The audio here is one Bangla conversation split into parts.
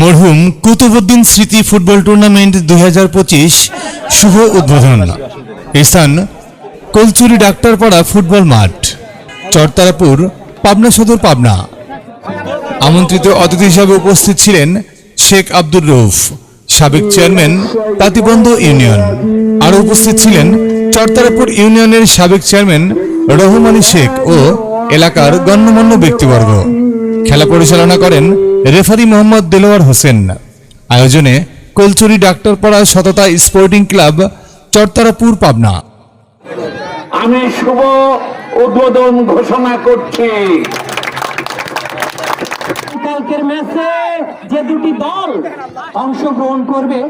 মরহুম কুতুবুদ্দিন স্মৃতি ফুটবল টুর্নামেন্ট দুই হাজার পঁচিশ শুভ উদ্বোধন। স্থান কলচুরি ডাক্তারপাড়া ফুটবল মাঠ। চরতারাপুর, পাবনা সদর পাবনা। আমন্ত্রিত অতিথি হিসাবে উপস্থিত ছিলেন শেখ আব্দুর রৌফ সাবেক চেয়ারম্যান তাঁতিবন্ধ ইউনিয়ন। আরও উপস্থিত ছিলেন চরতারাপুর ইউনিয়নের সাবেক চেয়ারম্যান রহম আলী শেখ ও এলাকার গণ্যমান্য ব্যক্তিবর্গ। খেলা পরিচালনা করেন রেফারি মোহাম্মদ দেলোয়ার হোসেন। আয়োজনে কলচুরি ডাক্তারপাড়া সততা স্পোর্টিং ক্লাব চরতারাপুর পাবনা। আমি শুভ উদ্বোধন ঘোষণা করছি। কালকের ম্যাচে যে দুটি দল অংশগ্রহণ করবে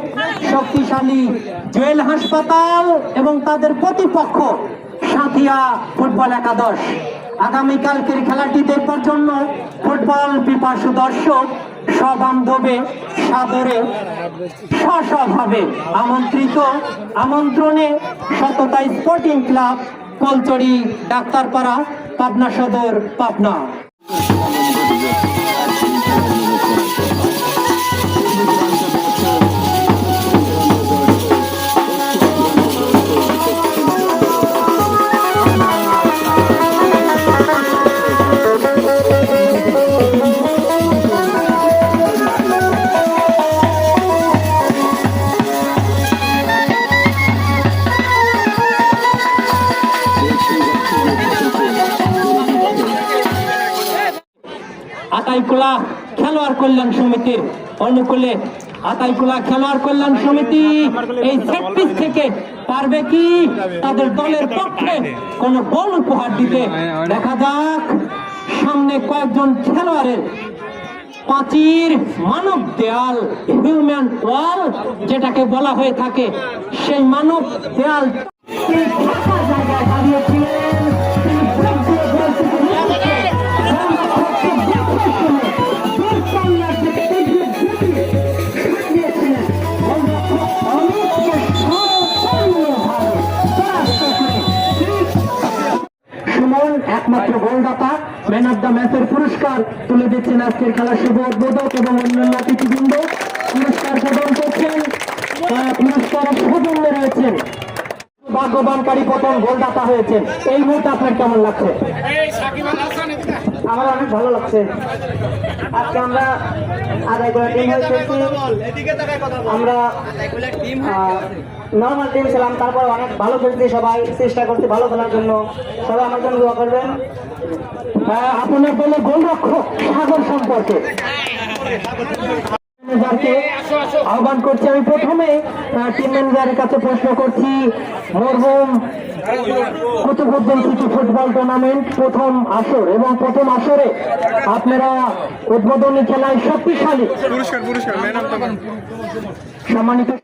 শক্তিশালী জুয়েল হাসপাতাল এবং তাদের প্রতিপক্ষ সাথিয়া ফুটবল একাদশ। আগামীকালকের খেলাটি দেখবার জন্য ফুটবল পিপাসু দর্শক সবান্ধবে সাদরে সভাবে আমন্ত্রিত, আমন্ত্রণে সততা স্পোর্টিং ক্লাব কলচড়ি ডাক্তারপাড়া, পাবনা সদর, পাবনা। আতাইকুলা খেলোয়াড় কল্যাণ সমিতির অনুকূলে আতাইকুলা খেলোয়াড় কল্যাণ সমিতি এই সেট পিস থেকে পারবে কি? তাদের দলের পক্ষে কোন গোল উপহার দিতে। দেখা যাক, সামনে কয়েকজন খেলোয়াড়ের পাঁচির মানব দেয়াল হিউম্যান ওয়াল যেটাকে বলা হয়ে থাকে, সেই মানব দেয়াল। দাঁড়িয়েছিলেন সুমন একমাত্র গোলদাতা ম্যান অব দ্য ম্যাচের পুরস্কার। তুলে দিচ্ছেন আজকের খেলার শুভ উদ্বোধক এবং অন্যান্য অতিথিবৃন্দ। পুরস্কার প্রদান করছেন আহ, পুরস্কারের সৌজন্যে রয়েছেন ভাগ্যবানকারী প্রথম গোলদাতা হয়েছেন। এই মুহূর্তে আপনার কেমন লাগছে? আমার অনেক ভালো লাগছে। আজকে আমরা আদায় করে টিম আমরা নর্মাল টিম ছিলাম, তারপর অনেক ভালো খেলছি সবাই, চেষ্টা করছি ভালো খেলার জন্য। সবাই আমার জন্য দোয়া করবেন। হ্যাঁ আপনার বলে গোলরক্ষক সাগর সম্পর্কে। আহ্বান করছি আমি প্রথমে টিম ম্যানেজারের কাছে প্রশ্ন করছি মরহুম কুতুবুদ্দিন সিটি ফুটবল টুর্নামেন্ট প্রথম আসর এবং প্রথম আসরে আপনারা উদ্বোধনী খেলায় শক্তিশালী সম্মানিত